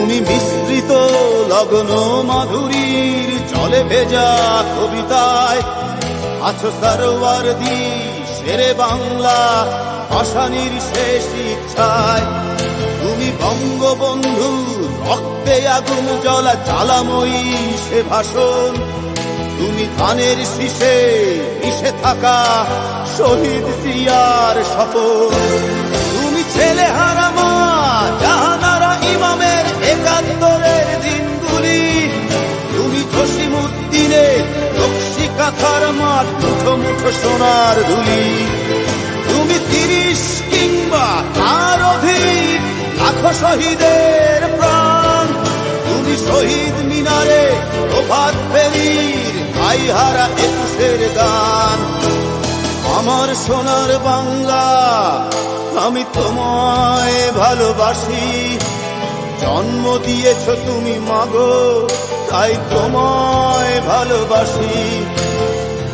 তুমি বিস্তৃত, লগ্ন মাধুরীর চলে ভেজা কবিতায়। আছো সারোয়ার দি শেরে বাংলা ভাষানির শেষ ইচ্ছায়। তুমি বঙ্গবন্ধু, রক্তে আগুন জ্বলা জ্বালাময়ী সে ভাষণ। তুমি ধানের শীষে মিশে থাকা শহীদ জিয়ার শপথ। তুমি ছেলে হারামা সোনার ধুলি। তুমি তিরিশ কিংবা তার অধিক লাখো শহীদের প্রাণ। তুমি শহীদ মিনারে প্রভাত ফেরির হারা একুশের গান। আমার সোনার বাংলা, আমি তোমায় ভালোবাসি। জন্ম দিয়েছ তুমি মাগো, তাই তোমায় ভালোবাসি।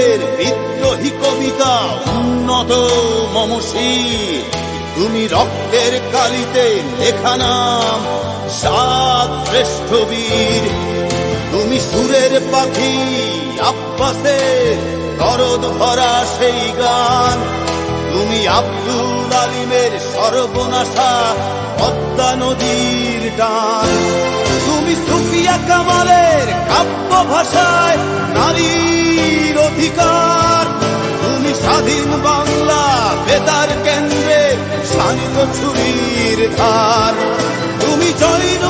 নজরুলের বিদ্রোহী কবিতা। উন্নত মমসি, তুমি রক্তের কালিতে লেখা নাম, সাত শ্রেষ্ঠ বীর। তুমি সুরের পাখি, আব্বাসের দরদ ভরা সেই গান। তুমি আব্দুল আলিমের সর্বনাশা পদ্মা নদীর টান তুমি সুফিয়া কামালের কাব্য ভাষায় নারীর অধিকার। তুমি স্বাধীন বাংলা বেতার কেন্দ্রে শানিত ছুরির ধার। তুমি জয়নুল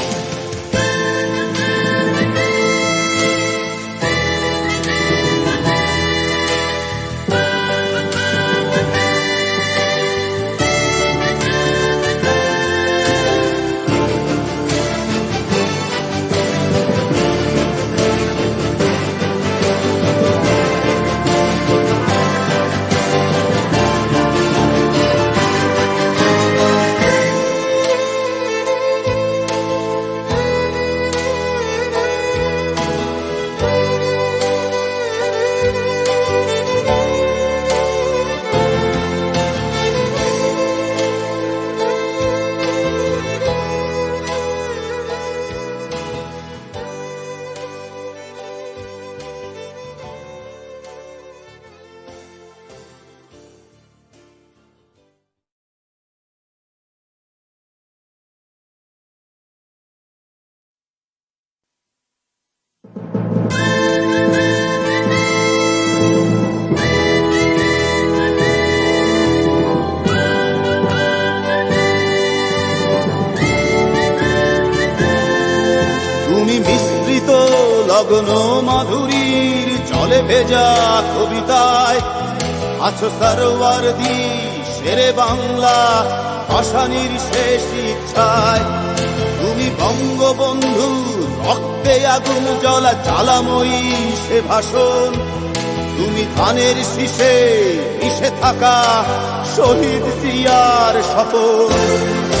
তুমি মিশ্রিত লগ্ন মাধুরীর চলে ভেজা কবিতায়। আছো সরোয়ার দি শেরে বাংলা ভাষানির শেষ ইচ্ছায়। তুমি বঙ্গবন্ধু রক্তে আগুন জ্বলা চালাময়ী সে ভাষণ। তুমি ধানের শীষে মিশে থাকা শহীদ সিয়ার শপথ।